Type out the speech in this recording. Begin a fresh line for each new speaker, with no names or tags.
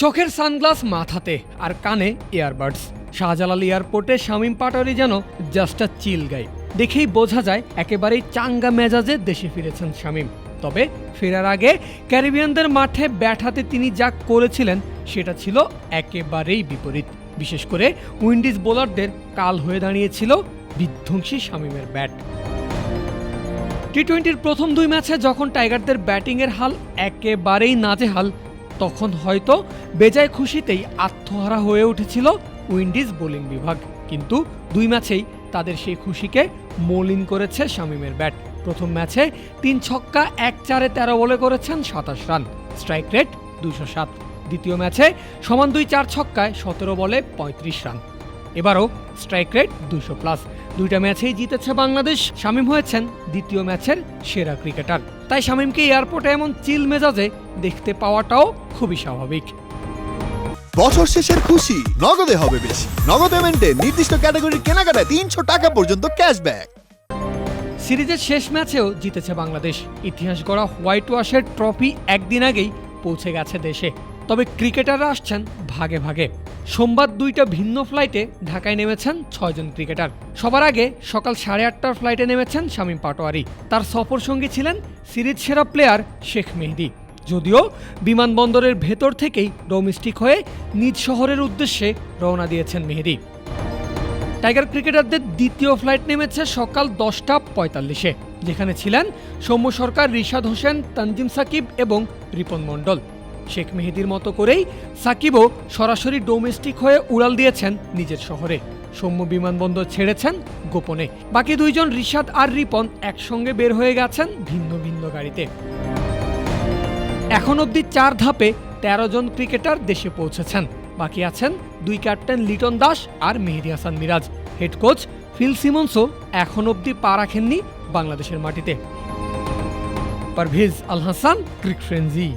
চোখের সানগ্লাস মাথাতে আর কানে ইয়ারবাডস শাহজালাল এয়ারপোর্টে শামীম পাটোয়ারি যেন জাস্ট আ চিল গাই দেখেই বোঝা যায় একেবারেই চাঙ্গা মেজাজে দেশে ফিরেছেন শামীম। তবে ফেরার আগে ক্যারিবিয়ানদের মাঠে ব্যাট হাতে তিনি যা করেছিলেন, সেটা ছিল একেবারেই বিপরীত। বিশেষ করে উইন্ডিজ বোলারদের কাল হয়ে দাঁড়িয়েছিল বিধ্বংসী শামীমের ব্যাট টি টোয়েন্টির প্রথম দুই ম্যাচে যখন টাইগারদের ব্যাটিংয়ের হাল একেবারেই নাজেহাল তখন হয়তো বেজায় খুশিতেই আত্মহারা হয়ে উঠেছিল উইন্ডিজ বোলিং বিভাগ। কিন্তু দুই ম্যাচেই তাদের সেই খুশিকে মলিন করেছে শামীমের ব্যাট। প্রথম ম্যাচে তিন ছক্কা, এক চারে তেরো বলে করেছেন সাতাশ রান। স্ট্রাইক রেট দুশো সাত। দ্বিতীয় ম্যাচে সমান দুই চার ছক্কায় সতেরো বলে পঁয়ত্রিশ রান। এবারও স্ট্রাইক রেট দুশো প্লাস। দুইটা ম্যাচেই জিতেছে বাংলাদেশ। শামীম হয়েছেন দ্বিতীয় ম্যাচের সেরা ক্রিকেটার। তাই শামীমকে এয়ারপোর্টে এমন চিল মেজাজে দেখতে পাওয়াটাও খুবই স্বাভাবিক।
বছর শেষের খুশি নগদে হবে বেশি। নগদ পেমেন্টে নির্দিষ্ট ক্যাটাগরির কেনাকাটায় তিনশো টাকা পর্যন্ত ক্যাশব্যাক
সিরিজের শেষ ম্যাচেও জিতেছে বাংলাদেশ। ইতিহাস গড়া হোয়াইট ওয়াশের ট্রফি একদিন আগেই পৌঁছে গেছে দেশে। তবে ক্রিকেটাররা আসছেন ভাগে ভাগে। সোমবার দুইটা ভিন্ন ফ্লাইটে ঢাকায় নেমেছেন ছয়জন ক্রিকেটার। সবার আগে সকাল সাড়ে আটটার ফ্লাইটে নেমেছেন শামীম পাটোয়ারি। তার সফর সঙ্গী ছিলেন সিরিজ সেরা প্লেয়ার শেখ মেহেদি। যদিও বিমানবন্দরের ভেতর থেকেই ডোমেস্টিক হয়ে নিজ শহরের উদ্দেশ্যে রওনা দিয়েছেন মেহেদি। টাইগার ক্রিকেটারদের দ্বিতীয় ফ্লাইট নেমেছে সকাল দশটা পঁয়তাল্লিশে, যেখানে ছিলেন সৌম্য সরকার, রিশাদ হোসেন, তানজিম সাকিব এবং রিপন মণ্ডল। শেখ মেহেদির মতো করেই সাকিবও সরাসরি ডোমেস্টিক হয়ে উড়াল দিয়েছেন নিজের শহরে। সৌম্য বিমানবন্দর ছেড়েছেন গোপনে। বাকি দুইজন রিশাদ আর রিপন একসঙ্গে বের হয়ে গেছেন ভিন্ন ভিন্ন গাড়িতে। এখন অবধি চার ধাপে তেরো জন ক্রিকেটার দেশে পৌঁছেছেন। বাকি আছেন দুই ক্যাপ্টেন লিটন দাস আর Mehedi Hasan Miraz. Head coach Phil সিমন্সও এখন অবধি পা রাখেননি বাংলাদেশের মাটিতে। Parvez Al Hasan, cric frenzy